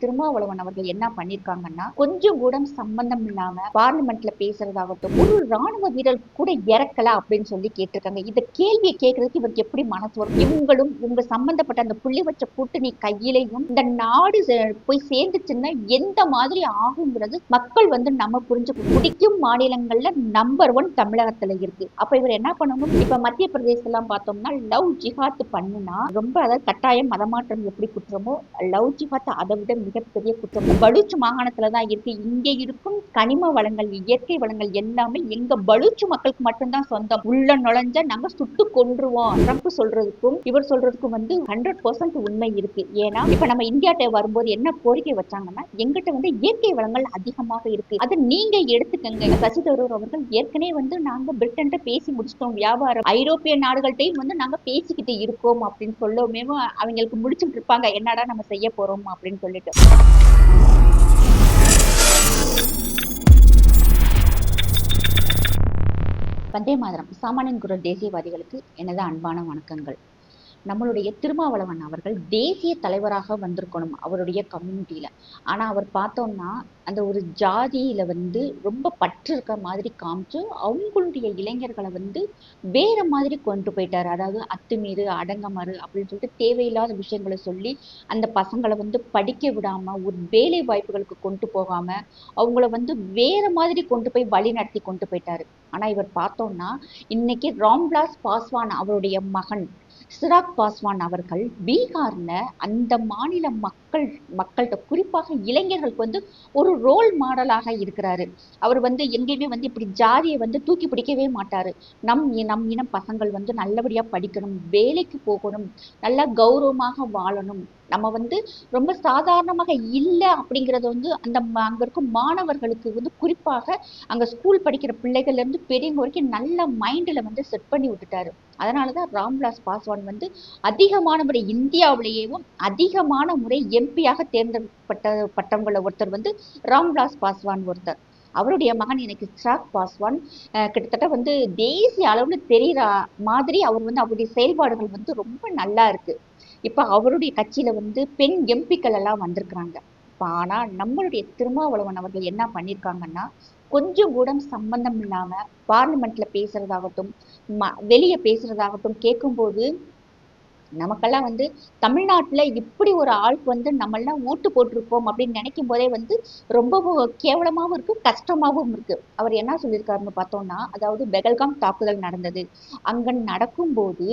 திருமாவளவன் அவர்கள் என்ன பண்ணிருக்காங்கன்னா கொஞ்சம் கூட சம்பந்தம் இல்லாம பார்லிமெண்ட்ல பேசுறதாகட்டும் ஒரு ராணுவ வீரர் கூட இறக்கல அப்படின்னு சொல்லி கேட்டிருக்காங்க. இந்த கேள்வியை கேட்கறதுக்கு இவருக்கு எப்படி மனசு வரும்? இவங்களும் இவங்க சம்பந்தப்பட்ட அந்த புள்ளி வச்ச கூட்டணி கையிலையும் இந்த நாடு சே- போய் சேர்ந்துச்சுன்னா எந்த மாதிரி ஆகுங்கிறது மக்கள் வந்து நம்ம புரிஞ்சு பிடிக்கும் மாநிலங்கள்ல நம்பர் ஒன் தமிழகத்துல இருக்கு. அப்ப இவர் என்ன பண்ணணும்? இப்ப மத்திய பிரதேசம் எல்லாம் பார்த்தோம்னா லவ் ஜிஹாத் பண்ணுனா ரொம்ப அதாவது கட்டாயம் மதமாற்றம் எப்படி குற்றமோ லவ் ஜிஹாத் அதை விட மிகப்பெரிய குற்றம். பலூச் மாகாணத்துல தான் இருக்கு. இங்கே இருக்கும் கனிம வளங்கள் இயற்கை வளங்கள் எல்லாமே எங்க பலூச் மக்களுக்கு மட்டும்தான் சொந்தம். உள்ள நுழைஞ்ச நாங்க சுட்டு கொன்றுவோம். ட்ரம்ப் சொல்றதுக்கும் இவர் சொல்றதுக்கும் வந்து ஹண்ட்ரட் பர்சன்ட் உண்மை இருக்கு. ஏன்னா இப்ப நம்ம இந்தியாட்ட வரும்போது என்ன கோரிக்கை வச்சாங்கன்னா எங்கிட்ட வந்து இயற்கை வளங்கள் அதிகமாக இருக்கு. அதை நீங்க எடுத்துக்கங்க. சசி தரூர் அவர்கள் ஏற்கனவே வந்து நாங்க பிரிட்டன் பேசி முடிச்சிட்டோம். வியாபாரம். ஐரோப்பிய நாடுகள்கிட்டையும் வந்து நாங்க பேசிக்கிட்டு இருக்கோம் அப்படின்னு சொல்லவுமே அவங்களுக்கு முடிச்சுட்டு இருப்பாங்க. என்னடா நம்ம செய்ய போறோம் அப்படின்னு சொல்லிட்டு. வந்தே மாதரம். சாமானியன் குரல் தேசியவாதிகளுக்கு எனது அன்பான வணக்கங்கள். நம்மளுடைய திருமாவளவன் அவர்கள் தேசிய தலைவராக வந்திருக்கணும் அவருடைய கம்யூனிட்டியில ஆனா அவர் பார்த்தோம்னா அந்த ஒரு ஜாதியில வந்து ரொம்ப பற்று இருக்க மாதிரி காமிச்சு அவங்களுடைய இளைஞர்களை வந்து வேற மாதிரி கொண்டு போயிட்டாரு. அதாவது அத்துமீறு அடங்கமாறு அப்படின்னு சொல்லிட்டு தேவையில்லாத விஷயங்களை சொல்லி அந்த பசங்களை வந்து படிக்க விடாம ஒரு வேலை வாய்ப்புகளுக்கு கொண்டு போகாம அவங்கள வந்து வேற மாதிரி கொண்டு போய் வழி நடத்தி கொண்டு போயிட்டாரு. ஆனா இவர் பார்த்தோம்னா இன்னைக்கு ராம்விலாஸ் பாஸ்வான் அவருடைய மகன். சிராக் பாஸ்வான் அவர்கள் பீகார்ல அந்த மாநில மக்கள் மக்கள்கிட்ட குறிப்பாக இளைஞர்களுக்கு வந்து ஒரு ரோல் மாடலாக இருக்கிறாரு. அவர் வந்து எங்கேயுமே வந்து இப்படி ஜாதியை வந்து தூக்கி பிடிக்கவே மாட்டாரு. நம் நம் இனம் பசங்கள் வந்து நல்லபடியா படிக்கணும் வேலைக்கு போகணும் நல்லா கௌரவமாக வாழணும். நம்ம வந்து ரொம்ப சாதாரணமாக இல்லை அப்படிங்கறது வந்து அந்த ம- அங்க இருக்கும் மாணவர்களுக்கு வந்து குறிப்பாக அங்க ஸ்கூல் படிக்கிற பிள்ளைகள்ல இருந்து பெரியவங்க வரைக்கும் நல்ல மைண்ட்ல வந்து செட் பண்ணி விட்டுட்டாரு. அதனாலதான் ராம்விலாஸ் பாஸ்வான் வந்து அதிகமான முறை இந்தியாவிலேயேவும் அதிகமான முறை எம்பியாக தேர்ந்தெடுக்கப்பட்ட பட்டவங்கள ஒருத்தர் வந்து ராம்விலாஸ் பாஸ்வான் ஒருத்தர். அவருடைய மகன் எனக்கு சிராக் பாஸ்வான். கிட்டத்தட்ட வந்து தேசிய அளவுல தெரிகிற மாதிரி அவர் வந்து அவருடைய செயல்பாடுகள் வந்து ரொம்ப நல்லா இருக்கு. இப்ப அவருடைய கட்சியில வந்து பெண் எம்பிக்கள் எல்லாம் வந்திருக்கிறாங்க. இப்போ ஆனால் நம்மளுடைய திருமாவளவன் அவர்கள் என்ன பண்ணிருக்காங்கன்னா கொஞ்சம் கூட சம்பந்தம் இல்லாம பார்லிமெண்ட்ல பேசுறதாகட்டும் ம- வெளிய பேசுறதாகட்டும் கேட்கும்போது நமக்கெல்லாம் வந்து தமிழ்நாட்டுல இப்படி ஒரு ஆளுக்கு வந்து நம்ம எல்லாம் ஓட்டு போட்டிருக்கோம் அப்படின்னு நினைக்கும் போதே வந்து ரொம்பவும் கேவலமாவும் இருக்கு கஷ்டமாவும் இருக்கு. அவர் என்ன சொல்லியிருக்காருன்னு பார்த்தோம்னா அதாவது பெகல்காம் தாக்குதல் நடந்தது. அங்க நடக்கும்போது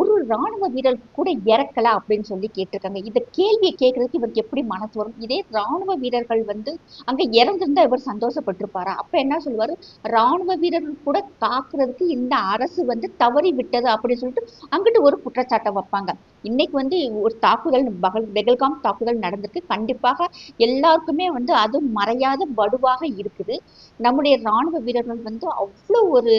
ஒரு ராணுவ வீரர் கூட இறக்கல அப்படின்னு சொல்லி கேட்டிருக்காங்க. இந்த கேள்வியை கேட்கறதுக்கு இவருக்கு எப்படி மனசு வரும்? இதே ராணுவ வீரர்கள் வந்து அங்க இறந்திருந்தா இவர் சந்தோஷப்பட்டிருப்பாரா? அப்ப என்ன சொல்லுவாரு? ராணுவ வீரர்கள் கூட காக்குறதுக்கு இந்த அரசு வந்து தவறி விட்டது அப்படின்னு சொல்லிட்டு அங்கிட்டு ஒரு குற்றச்சாட்டை வைப்பாங்க. இன்னைக்கு வந்து ஒரு தாக்குதல் பகல் பெகல்காம் தாக்குதல் நடந்திருக்கு. கண்டிப்பாக எல்லாருக்குமே வந்து அது மறையாத வடுவாக இருக்குது. நம்முடைய ராணுவ வீரர்கள் வந்து அவ்வளோ ஒரு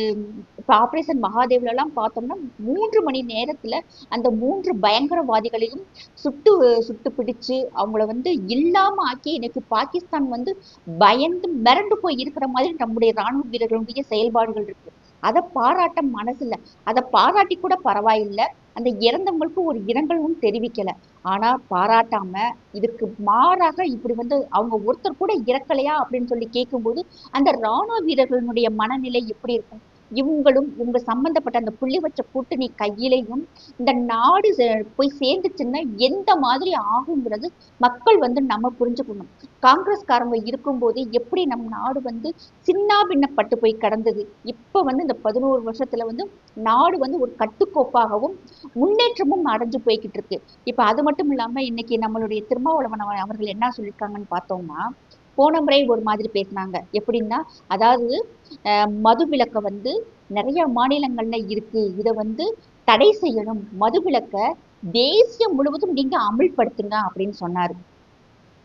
இப்ப ஆபரேஷன் மகாதேவ்ல எல்லாம் பார்த்தோம்னா மூன்று மணி நேரத்துல அந்த மூன்று பயங்கரவாதிகளையும் சுட்டு சுட்டு பிடிச்சு அவங்கள வந்து இல்லாம ஆக்கி எனக்கு பாகிஸ்தான் வந்து பயந்து மிரண்டு போய் இருக்கிற மாதிரி நம்முடைய ராணுவ வீரர்களுடைய செயல்பாடுகள் இருக்கு. அதை பாராட்ட மனசுல அதை பாராட்டி கூட பரவாயில்லை. அந்த இறந்தவங்களுக்கு ஒரு இரங்கலும் தெரிவிக்கல. ஆனா பாராட்டாம இதுக்கு மாறாக இப்படி வந்து அவங்க ஒருத்தர் கூட இறக்கலையா அப்படின்னு சொல்லி கேட்கும்போது அந்த ராணுவ வீரர்களுடைய மனநிலை எப்படி இருக்கும்? இவங்களும் இவங்க சம்பந்தப்பட்ட அந்த புள்ளி வச்ச கூட்டணி கையிலையும் இந்த நாடு சே- போய் சேர்ந்துச்சுன்னா எந்த மாதிரி ஆகுங்கிறது மக்கள் வந்து நம்ம புரிஞ்சுக்கணும். காங்கிரஸ்காரங்க இருக்கும்போது எப்படி நம் நாடு வந்து சின்ன பின்னப்பட்டு போய் கடந்தது. இப்போ வந்து இந்த பதினோரு வருஷத்துல வந்து நாடு வந்து ஒரு கட்டுக்கோப்பாகவும் முன்னேற்றமும் அடைஞ்சு போய்கிட்டு இருக்கு. இப்போ அது மட்டும் இல்லாம இன்னைக்கு நம்மளுடைய திருமாவளவன் அவர்கள் என்ன சொல்லியிருக்காங்கன்னு பார்த்தோம்னா போன முறை ஒரு மாதிரி பேசினாங்க. எப்படின்னா அதாவது மது விலக்க வந்து நிறைய மாநிலங்கள்ல இருக்கு. இதை வந்து தடை செய்யணும். மது விலக்க தேசியம் முழுவதும் நீங்க அமுல்படுத்துங்க அப்படின்னு சொன்னாரு.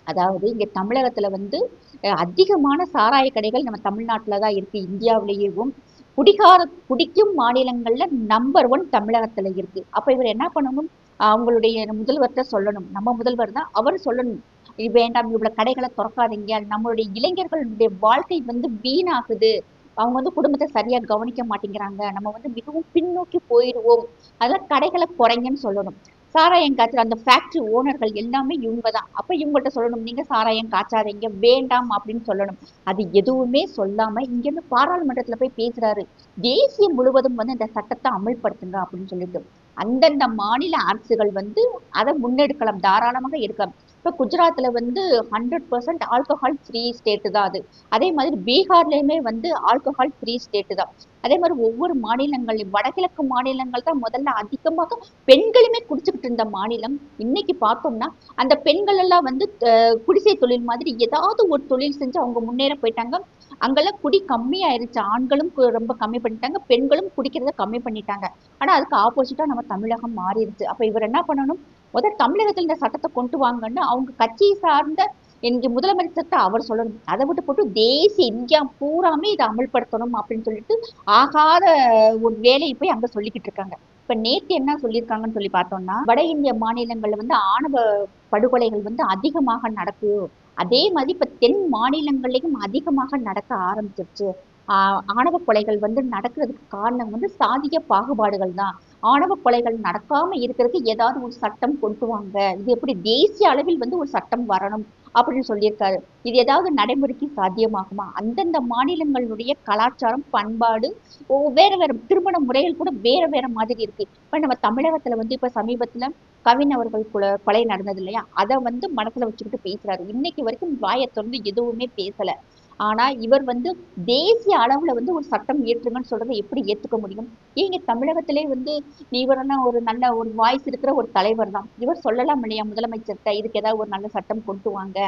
அதாவது இங்க தமிழகத்துல வந்து அஹ், அதிகமான சாராய கடைகள் நம்ம தமிழ்நாட்டுல தான் இருக்கு. இந்தியாவிலேயேவும் குடிகார குடிக்கும் மாநிலங்கள்ல நம்பர் ஒன் தமிழகத்துல இருக்கு. அப்ப இவர் என்ன பண்ணணும்? அவங்களுடைய முதல்வர்கிட்ட சொல்லணும். நம்ம முதல்வர் தான் அவர் சொல்லணும். இது வேண்டாம் இவ்வளவு கடைகளை திறக்காதீங்க. நம்மளுடைய இளைஞர்களுடைய வாழ்க்கை வந்து வீணாகுது. அவங்க வந்து குடும்பத்தை சரியா கவனிக்க மாட்டேங்கிறாங்க. நம்ம வந்து மிகவும் பின்னோக்கி போயிடுவோம். அதெல்லாம் கடைகளை குறைங்கன்னு சொல்லணும். சாராயம் காய்ச்சல் அந்த ஃபேக்டரி ஓனர்கள் எல்லாமே இவங்க தான். அப்ப இவங்கள்ட்ட சொல்லணும் நீங்க சாராயம் காய்ச்சாதீங்க வேண்டாம் அப்படின்னு சொல்லணும். அது எதுவுமே சொல்லாம இங்க இருந்து பாராளுமன்றத்துல போய் பேசுறாரு. தேசியம் முழுவதும் வந்து இந்த சட்டத்தை அமல்படுத்துங்க அப்படின்னு சொல்லிட்டு. அந்தந்த மாநில அரசுகள் வந்து அதை முன்னெடுக்கலாம் தாராளமாக எடுக்கலாம். இப்போ குஜராத்தில் வந்து hundred percent alcohol free state தான் அது. அதே மாதிரி பீகார்லேயுமே வந்து ஆல்கஹால் ஃப்ரீ ஸ்டேட்டு தான். அதே மாதிரி ஒவ்வொரு மாநிலங்கள்லையும் வடகிழக்கு மாநிலங்கள் தான் முதல்ல அதிகமாக பெண்களுமே குடிச்சுக்கிட்டு இருந்த மாநிலம். இன்னைக்கு பார்த்தோம்னா அந்த பெண்கள் எல்லாம் வந்து குடிசை தொழில் மாதிரி ஏதாவது ஒரு தொழில் செஞ்சு அவங்க முன்னேற போயிட்டாங்க. அங்கெல்லாம் குடி கம்மியாயிருச்சு. ஆண்களும் கு- ரொம்ப கம்மி பண்ணிட்டாங்க. பெண்களும் குடிக்கிறத கம்மி பண்ணிட்டாங்க. ஆனால் அதுக்கு ஆப்போசிட்டாக நம்ம தமிழகம் மாறிடுச்சு. அப்போ இவர் என்ன பண்ணணும்? முதல் தமிழகத்தில் இந்த சட்டத்தை கொண்டு வாங்கன்னு அவங்க கட்சியை சார்ந்த இங்க முதலமைச்சர்கிட்ட அவர் சொல்லணும். அதை விட்டு போட்டு தேசிய இந்தியா பூராமே இதை அமல்படுத்தணும் அப்படின்னு சொல்லிட்டு ஆகாத ஒரு வேலையை போய் அங்க சொல்லிக்கிட்டு இருக்காங்க. இப்ப நேத்து என்ன சொல்லியிருக்காங்கன்னு சொல்லி பார்த்தோம்னா வட இந்திய மாநிலங்கள்ல வந்து ஆணவ படுகொலைகள் வந்து அதிகமாக நடக்கும் அதே மாதிரி இப்ப தென் மாநிலங்களையும் அதிகமாக நடக்க ஆரம்பிச்சிருச்சு. ஆஹ் ஆணவ கொலைகள் வந்து நடக்கிறதுக்கு காரணம் வந்து சாதிய பாகுபாடுகள் தான். ஆணவ கொலைகள் நடக்காம இருக்கிறதுக்கு ஏதாவது ஒரு சட்டம் கொண்டு வாங்க. இது எப்படி தேசிய அளவில் வந்து ஒரு சட்டம் வரணும் அப்படின்னு சொல்லியிருக்காரு. இது ஏதாவது நடைமுறைக்கு சாத்தியமாகுமா? அந்தந்த மாநிலங்களுடைய கலாச்சாரம் பண்பாடு வேற வேற திருமண முறைகள் கூட வேற வேற மாதிரி இருக்கு. இப்ப நம்ம தமிழகத்துல வந்து இப்ப சமீபத்துல கவின் அவர்கள் கொலை கொலை நடந்தது இல்லையா அதை வந்து மனசுல வச்சுக்கிட்டு பேசுறாரு. இன்னைக்கு வரைக்கும் வாயை திறந்து எதுவுமே பேசல. ஆனா இவர் வந்து தேசிய அளவுல வந்து ஒரு சட்டம் இயற்றுங்கன்னு சொல்றதை எப்படி ஏத்துக்க முடியும்? ஏங்க தமிழகத்திலே வந்து இவரான ஒரு நல்ல ஒரு வாய்ஸ் இருக்கிற ஒரு தலைவர் தான். இவர் சொல்லலாம் இல்லையா முதலமைச்சர்கிட்ட இதுக்கு ஏதாவது ஒரு நல்ல சட்டம் கொண்டு வாங்க.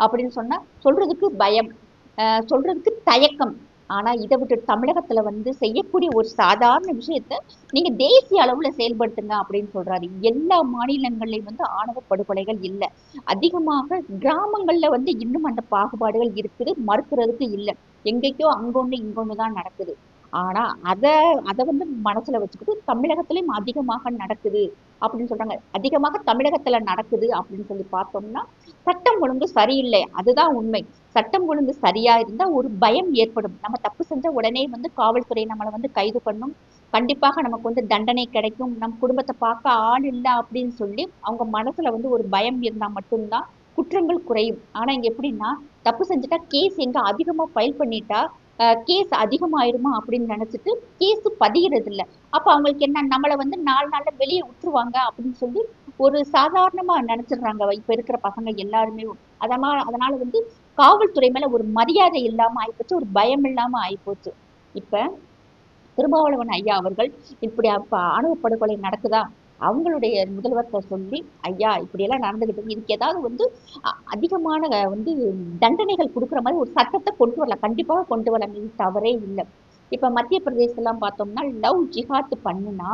அப்படின்னு சொன்னா சொல்றதுக்கு பயம் ஆஹ் சொல்றதுக்கு தயக்கம். ஆனா இதை விட்டு தமிழகத்துல வந்து செய்யக்கூடிய ஒரு சாதாரண விஷயத்த நீங்க தேசிய அளவுல செயல்படுத்துங்க அப்படின்னு சொல்றாரு. எல்லா மாநிலங்கள்லையும் வந்து ஆணவ படுகொலைகள் இல்லை. அதிகமாக கிராமங்கள்ல வந்து இன்னும் அந்த பாகுபாடுகள் இருக்குது மறுக்கிறதுக்கு இல்லை. எங்கேயோ அங்கொன்னு இங்கொன்று தான் நடக்குது. ஆனா அதை அதை வந்து மனசுல வச்சுக்கிட்டு தமிழகத்திலயும் அதிகமாக நடக்குது அப்படின்னு சொல்றாங்க. அதிகமாக தமிழகத்துல நடக்குது அப்படின்னு சொல்லி பார்த்தோம்னா சட்டம் ஒழுங்கு சரியில்லை. அதுதான் உண்மை. சட்டம் ஒழுங்கு சரியா இருந்தா ஒரு பயம் ஏற்படும். நம்ம தப்பு செஞ்ச உடனே வந்து காவல்துறை நம்மளை வந்து கைது பண்ணும். கண்டிப்பாக நமக்கு வந்து தண்டனை கிடைக்கும். நம் குடும்பத்தை பார்க்க ஆள் இல்லை அப்படின்னு சொல்லி அவங்க மனசுல வந்து ஒரு பயம் இருந்தா மட்டும்தான் குற்றங்கள் குறையும். ஆனா இங்க எப்படின்னா தப்பு செஞ்சுட்டா கேஸ் எங்க அதிகமா ஃபைல் பண்ணிட்டா கேஸ் அதிகமாயிருமா அப்படின்னு நினைச்சிட்டு கேஸ் பதிகிறது இல்ல அப்ப அவங்களுக்கு என்ன நம்மளை வந்து நாலு நாள்ல வெளியே விட்டுருவாங்க அப்படின்னு சொல்லி ஒரு சாதாரணமா நினைச்சிடுறாங்க. இப்ப இருக்கிற பசங்க எல்லாருமே. அதனால அதனால வந்து காவல்துறை மேல ஒரு மரியாதை இல்லாம ஆயிப்போச்சு ஒரு பயம் இல்லாம ஆயிப்போச்சு. இப்ப திருமாவளவன் ஐயா அவர்கள் இப்படி அப்ப ஆணவ படுகொலை நடக்குதா? அவங்களுடைய முதல்வர்கிட்ட சொல்லி ஐயா இப்படியெல்லாம் நடந்துகிட்டு இதுக்கு ஏதாவது வந்து அ- அதிகமான வந்து தண்டனைகள் கொடுக்குற மாதிரி ஒரு சட்டத்தை கொண்டு வரலாம். கண்டிப்பாக கொண்டு வரலாம். இது தவறே இல்லை. இப்போ மத்திய பிரதேசலாம் பார்த்தோம்னா லவ் ஜிஹாத் பண்ணுனா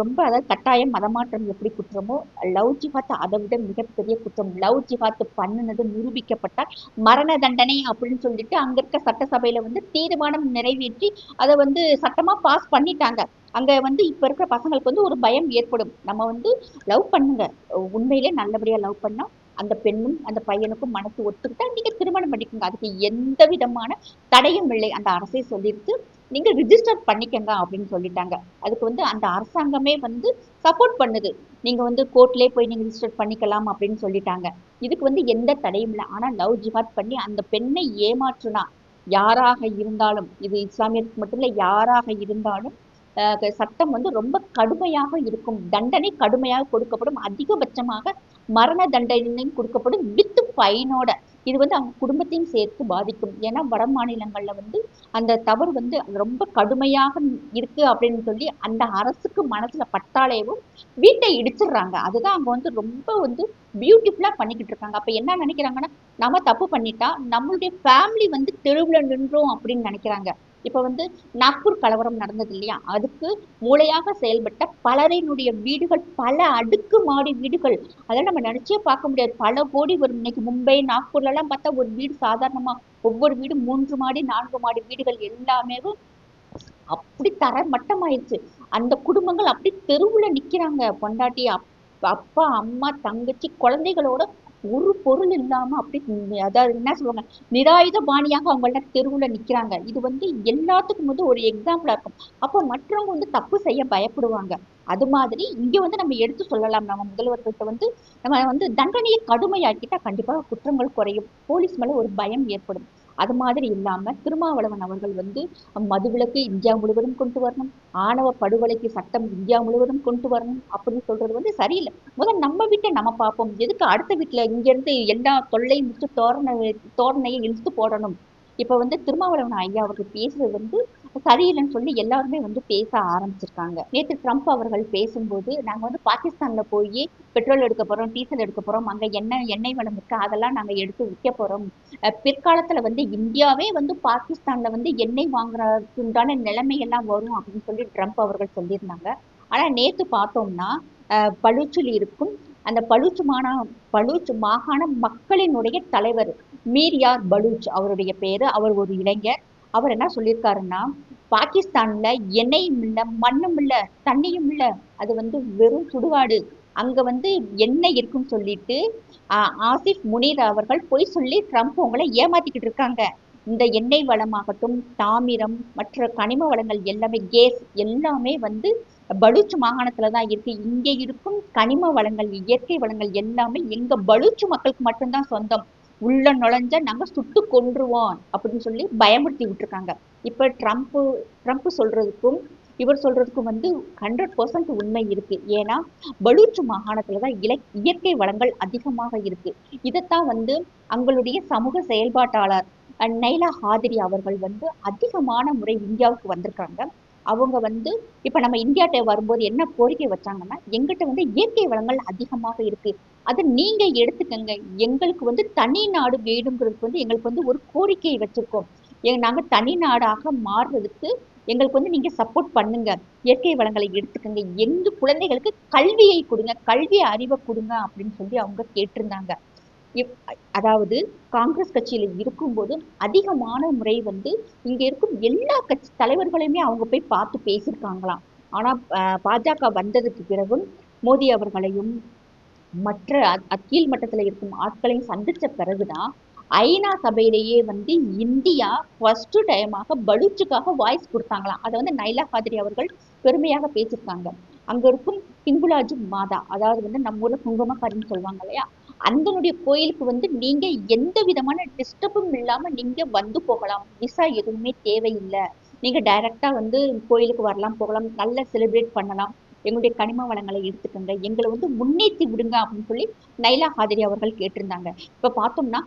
ரொம்ப அதாவது கட்டாயம் மதமாற்றம் எப்படி குற்றமோ லவ் ஜிஹாத் அதை விட மிகப்பெரிய குற்றம். லவ் ஜிஹாத் பண்ணுனது நிரூபிக்கப்பட்டால் மரண தண்டனை அப்படின்னு சொல்லிட்டு அங்க இருக்க சட்டசபையில வந்து தீர்மானம் நிறைவேற்றி அதை வந்து சட்டமா பாஸ் பண்ணிட்டாங்க. அங்க வந்து இப்ப இருக்கிற பசங்களுக்கு வந்து ஒரு பயம் ஏற்படும். நம்ம வந்து லவ் பண்ணுங்க. உண்மையிலே நல்லபடியா லவ் பண்ணால் அந்த பெண்ணும் அந்த பையனுக்கும் மனசு ஒத்துக்கிட்டா நீங்க திருமணம் பண்ணிக்கோங்க. அதுக்கு எந்த விதமான தடையும் இல்லை. அந்த அரசே சொல்லிட்டு நீங்கள் ரிஜிஸ்டர் பண்ணிக்கங்க அப்படின்னு சொல்லிட்டாங்க. அதுக்கு வந்து அந்த அரசாங்கமே வந்து சப்போர்ட் பண்ணுது. நீங்கள் வந்து கோர்ட்லயே போய் நீங்கள் ரிஜிஸ்டர் பண்ணிக்கலாம் அப்படின்னு சொல்லிட்டாங்க. இதுக்கு வந்து எந்த தடையும் இல்லை. ஆனால் லவ் ஜிஹாத் பண்ணி அந்த பெண்ணை ஏமாற்றுனா யாராக இருந்தாலும் இது இஸ்லாமியருக்கு மட்டும் இல்லை யாராக இருந்தாலும் சட்டம் வந்து ரொம்ப கடுமையாக இருக்கும். தண்டனை கடுமையாக கொடுக்கப்படும். அதிகபட்சமாக மரண தண்டனையும் கொடுக்கப்படும். வித் ஃபைனோட இது வந்து அவங்க குடும்பத்தையும் சேர்த்து பாதிக்கும். ஏன்னா வட மாநிலங்கள்ல வந்து அந்த தவறு வந்து ரொம்ப கடுமையாக இருக்கு அப்படின்னு சொல்லி அந்த அரசுக்கு மனசுல பட்டாலேவும் வீட்டை இடிச்சிடுறாங்க. அதுதான் அவங்க வந்து ரொம்ப வந்து பியூட்டிஃபுல்லா பண்ணிக்கிட்டு இருக்காங்க. அப்ப என்ன நினைக்கிறாங்கன்னா நம்ம தப்பு பண்ணிட்டா நம்மளுடைய ஃபேமிலி வந்து தெருவுல நின்றோம் அப்படின்னு நினைக்கிறாங்க. இப்போ வந்து நாக்பூர் கலவரம் நடந்தது இல்லையா? அதுக்கு மூளையாக செயல்பட்ட பலரினுடைய வீடுகள் பல அடுக்கு மாடி வீடுகள். அதெல்லாம் நம்ம நினைச்சே பார்க்க முடியாது. பல கோடி வரும். இன்னைக்கு மும்பை நாக்பூர்லலாம் பார்த்தா ஒரு வீடு சாதாரணமா ஒவ்வொரு வீடு மூன்று மாடி நான்கு மாடி வீடுகள் எல்லாமே அப்படி தர மட்டமாயிருச்சு. அந்த குடும்பங்கள் அப்படி தெருவுல நிக்கிறாங்க. பொண்டாட்டி அப்பா அம்மா தங்கச்சி குழந்தைகளோட ஒரு பொருள் இல்லாம அப்படி அதாவது என்ன சொல்லுவாங்க நிராயுத பாணியாக அவங்கள்ட்ட தெருவுல நிக்கிறாங்க. இது வந்து எல்லாத்துக்கும் வந்து ஒரு எக்ஸாம்பிளா இருக்கும். அப்போ மற்றவங்க வந்து தப்பு செய்ய பயப்படுவாங்க. அது மாதிரி இங்க வந்து நம்ம எடுத்து சொல்லலாம். நம்ம முதல்வர்கிட்ட வந்து நம்ம வந்து தண்டனையை கடுமையாக்கிட்டா கண்டிப்பா குற்றங்கள் குறையும். போலீஸ் மேல ஒரு பயம் ஏற்படும். அது மாதிரி இல்லாம திருமாவளவன் அவர்கள் வந்து மதுவிலக்கு இந்தியா முழுவதும் கொண்டு வரணும். ஆணவ படுகொலைக்கு சட்டம் இந்தியா முழுவதும் கொண்டு வரணும் அப்படின்னு சொல்றது வந்து சரியில்லை. முதல் நம்ம வீட்டை நம்ம பார்ப்போம். எதுக்கு அடுத்த வீட்டுல இங்க இருந்து எல்லா தொல்லையும் முடிச்சு தோரணை தோரணையை இழுத்து போடணும்? இப்ப வந்து திருமாவளவன் ஐயா அவர்கள் பேசுறது வந்து சரியில்லைன்னு சொல்லி எல்லாருமே வந்து பேச ஆரம்பிச்சிருக்காங்க. நேற்று ட்ரம்ப் அவர்கள் பேசும்போது நாங்க வந்து பாகிஸ்தான்ல போய் பெட்ரோல் எடுக்க போறோம் டீசல் எடுக்க போறோம் அங்க என்ன எண்ணெய் வளம் இருக்கு? அதெல்லாம் நாங்க எடுத்து விற்க போறோம். பிற்காலத்துல வந்து இந்தியாவே வந்து பாகிஸ்தான்ல வந்து எண்ணெய் வாங்குறதுக்கு உண்டான நிலைமை எல்லாம் வரும் அப்படின்னு சொல்லி ட்ரம்ப் அவர்கள் சொல்லியிருந்தாங்க. ஆனா நேத்து பார்த்தோம்னா அஹ் பலூச்சில் இருக்கும் அந்த பலூச் மாநா பலூச் மாகாண மக்களினுடைய தலைவர் மீரியார் பலூச் அவருடைய பேரு அவர் ஒரு இளைஞர். அவர் என்ன சொல்லியிருக்காருன்னா பாகிஸ்தான்ல எண்ணெயும் இல்லை மண்ணும் இல்ல தண்ணியும் இல்லை. அது வந்து வெறும் சுடுகாடு. அங்க வந்து எண்ணெய் இருக்குன்னு சொல்லிட்டு ஆசிஃப் முனீர் அவர்கள் பொய் சொல்லி ட்ரம்ப் உங்களை ஏமாத்திக்கிட்டு இருக்காங்க. இந்த எண்ணெய் வளமாகட்டும் தாமிரம் மற்ற கனிம வளங்கள் எல்லாமே கேஸ் எல்லாமே வந்து பலூச் மாகாணத்துல தான் இருக்கு. இங்கே இருக்கும் கனிம வளங்கள் இயற்கை வளங்கள் எல்லாமே எங்க பலூச் மக்களுக்கு மட்டும்தான் சொந்தம். உள்ள நுழைஞ்ச நாங்க சுட்டு கொன்றுவோம் அப்படின்னு சொல்லி பயமுறுத்தி விட்டுருக்காங்க. இப்ப ட்ரம்ப் ட்ரம்ப் சொல்றதுக்கும் இவர் சொல்றதுக்கும் வந்து ஹண்ட்ரட் பர்சன்ட் உண்மை இருக்கு. ஏன்னா பலூச்சு மாகாணத்துல தான் இலை இயற்கை வளங்கள் அதிகமாக இருக்கு. இதைத்தான் வந்து அவங்களுடைய சமூக செயல்பாட்டாளர் அஹ், நைலா ஹாதிரி அவர்கள் வந்து அதிகமான முறை இந்தியாவுக்கு வந்திருக்காங்க. அவங்க வந்து இப்ப நம்ம இந்தியாட்ட வரும்போது என்ன கோரிக்கை வச்சாங்கன்னா எங்கிட்ட வந்து இயற்கை வளங்கள் அதிகமாக இருக்கு. அதை நீங்க எடுத்துக்கங்க. எங்களுக்கு வந்து தனி நாடு வேணுங்கிறதுக்கு வந்து எங்களுக்கு வந்து ஒரு கோரிக்கை வச்சிருக்கோம். எ- நாங்க தனி நாடாக மாறுறதுக்கு எங்களுக்கு வந்து நீங்க சப்போர்ட் பண்ணுங்க. இயற்கை வளங்களை எடுத்துக்கங்க. எங்க குழந்தைகளுக்கு கல்வியை கொடுங்க. கல்வி அறிவை கொடுங்க அப்படின்னு சொல்லி அவங்க கேட்டிருந்தாங்க. இப்- அதாவது காங்கிரஸ் கட்சியில இருக்கும்போது அதிகமான முறை வந்து இங்க இருக்கும் எல்லா கட்சி தலைவர்களையுமே அவங்க போய் பார்த்து பேசியிருக்காங்களாம். ஆனா பாஜக வந்ததுக்கு பிறகும் மோடி அவர்களையும் மற்ற அ- கீழ் மட்டத்துல இருக்கும் ஆட்களையும் சந்திச்ச பிறகுதான் ஐநா சபையிலேயே வந்து இந்தியா ஃபர்ஸ்ட் டைமாக பலூச்சுக்காக வாய்ஸ் கொடுத்தாங்களாம். அதை வந்து நைலா காதிரி அவர்கள் பெருமையாக பேசியிருக்காங்க. அங்க இருக்கும் பிங்குலாஜு மாதா அதாவது வந்து நம்ம ஊர்ல குங்குமக்காரின்னு சொல்லுவாங்க இல்லையா? அந்தனுடைய கோயிலுக்கு வந்து நீங்க எந்த விதமான டிஸ்டர்பும் இல்லாம நீங்க வந்து போகலாம். விசா எதுவுமே தேவையில்லை. நீங்க டைரக்டா வந்து கோயிலுக்கு வரலாம் போகலாம் நல்லா செலிப்ரேட் பண்ணலாம். எங்களுடைய கனிம வளங்களை எடுத்துக்கோங்க. எங்களை வந்து முன்னேற்றி விடுங்க அப்படின்னு சொல்லி நைலா ஹாதிரி அவர்கள் கேட்டிருந்தாங்க. இப்ப பார்த்தோம்னா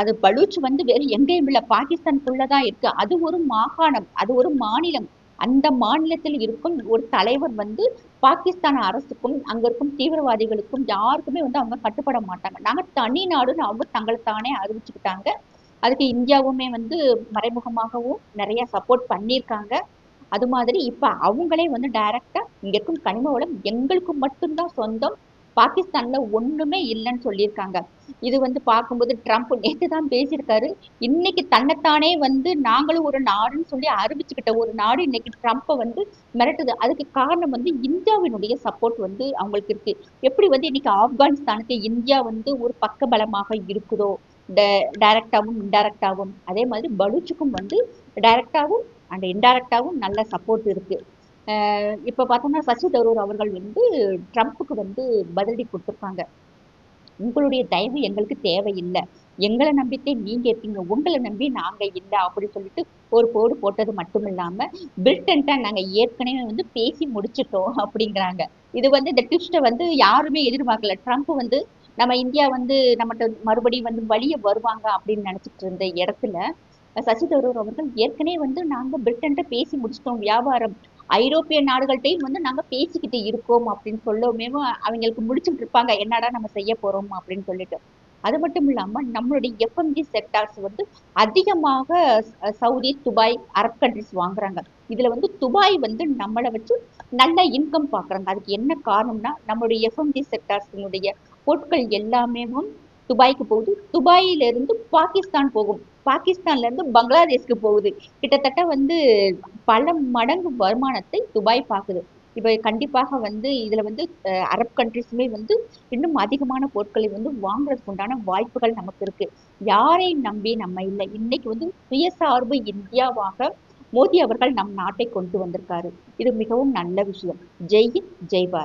அது பலூச் வந்து வேறு எங்கேயும் இல்லை. பாகிஸ்தானுக்குள்ளதான் இருக்கு. அது ஒரு மாகாணம் அது ஒரு மாநிலம். அந்த மாநிலத்தில் இருக்கும் ஒரு தலைவர் வந்து பாகிஸ்தான் அரசுக்கும் அங்க இருக்கும் தீவிரவாதிகளுக்கும் யாருக்குமே வந்து அவங்க கட்டுப்பட மாட்டாங்க. நாங்க தனி நாடுன்னு அவங்க தங்களை தானே அறிவிச்சுக்கிட்டாங்க. அதுக்கு இந்தியாவுமே வந்து மறைமுகமாகவும் நிறைய சப்போர்ட் பண்ணியிருக்காங்க. அது மாதிரி இப்ப அவங்களே வந்து டைரக்டா இங்க இருக்கும் கனிம வளம் எங்களுக்கு மட்டும்தான் சொந்தம். பாகிஸ்தான்ல ஒண்ணுமே இல்லைன்னு சொல்லியிருக்காங்க. இது வந்து பார்க்கும்போது ட்ரம்ப் நேற்று தான் பேசியிருக்காரு. இன்னைக்கு தன்னைத்தானே வந்து நாங்களும் ஒரு நாடுன்னு சொல்லி அறிவிச்சுக்கிட்ட ஒரு நாடு இன்னைக்கு ட்ரம்ப்பை வந்து மிரட்டுது. அதுக்கு காரணம் வந்து இந்தியாவினுடைய சப்போர்ட் வந்து அவங்களுக்கு இருக்கு. எப்படி வந்து இன்னைக்கு ஆப்கானிஸ்தானுக்கு இந்தியா வந்து ஒரு பக்கபலமாக இருக்குதோ? டைரக்டாகவும் இன்டைரக்டாகவும் அதே மாதிரி பலூச்சுக்கும் வந்து டைரக்டாகவும் அண்ட் இன்டைரக்டாகவும் நல்ல சப்போர்ட் இருக்கு. இப்ப பார்த்தோம்னா சசி தரூர் அவர்கள் வந்து ட்ரம்ப்புக்கு வந்து பதிலடி கொடுத்துருக்காங்க. உங்களுடைய தயவு எங்களுக்கு தேவையில்லை. எங்களை நம்பித்தே நீங்க இருப்பீங்க உங்களை நம்பி நாங்க இல்லை அப்படின்னு சொல்லிட்டு ஒரு போடு போட்டது மட்டும் இல்லாம பிரிட்டன்ட்ட நாங்க ஏற்கனவே வந்து பேசி முடிச்சிட்டோம் அப்படிங்கிறாங்க. இது வந்து இந்த ட்விஸ்ட்டை வந்து யாருமே எதிர்பார்க்கல. ட்ரம்ப் வந்து நம்ம இந்தியா வந்து நம்மகிட்ட மறுபடியும் வந்து வழிய வருவாங்க அப்படின்னு நினைச்சிட்டு இருந்த இடத்துல சசி தரூர் அவர்கள் ஏற்கனவே வந்து நாங்க பிரிட்டன்ட்ட பேசி முடிச்சிட்டோம் வியாபாரம். ஐரோப்பிய நாடுகள்கிட்டையும் வந்து நாங்க பேசிக்கிட்டு இருக்கோம் அப்படின்னு சொல்லவுமே அவங்களுக்கு முடிச்சுட்டு இருப்பாங்க. என்னடா நம்ம செய்ய போறோம் அப்படின்னு சொல்லிட்டு. அது மட்டும் இல்லாம நம்மளுடைய எஃப்எம்ஜி செக்டார்ஸ் வந்து அதிகமாக சவுதி துபாய் அரப் கண்ட்ரிஸ் வாங்குறாங்க. இதுல வந்து துபாய் வந்து நம்மளை வச்சு நல்ல இன்கம் பாக்குறாங்க. அதுக்கு என்ன காரணம்னா நம்மளுடைய எஃப்எம்ஜி செக்டார்ஸினுடைய பொருட்கள் எல்லாமே துபாய்க்கு போகுது. துபாயில இருந்து பாகிஸ்தான் போகும். பாகிஸ்தான்ல இருந்து பங்களாதேஷ்க்கு போகுது. கிட்டத்தட்ட வந்து பல மடங்கு வருமானத்தை துபாய் பார்க்குது இப்போ கண்டிப்பாக வந்து இதில் வந்து அரப் கண்ட்ரிஸுமே வந்து இன்னும் அதிகமான பொருட்களை வந்து வாங்குறதுக்கு உண்டான வாய்ப்புகள் நமக்கு இருக்கு. யாரையும் நம்பி நம்ம இல்லை. இன்னைக்கு வந்து சுயசார்பு இந்தியாவாக மோடி அவர்கள் நம் நாட்டை கொண்டு வந்திருக்காரு. இது மிகவும் நல்ல விஷயம். ஜெய் ஹிந்த் ஜெய் பாரத்.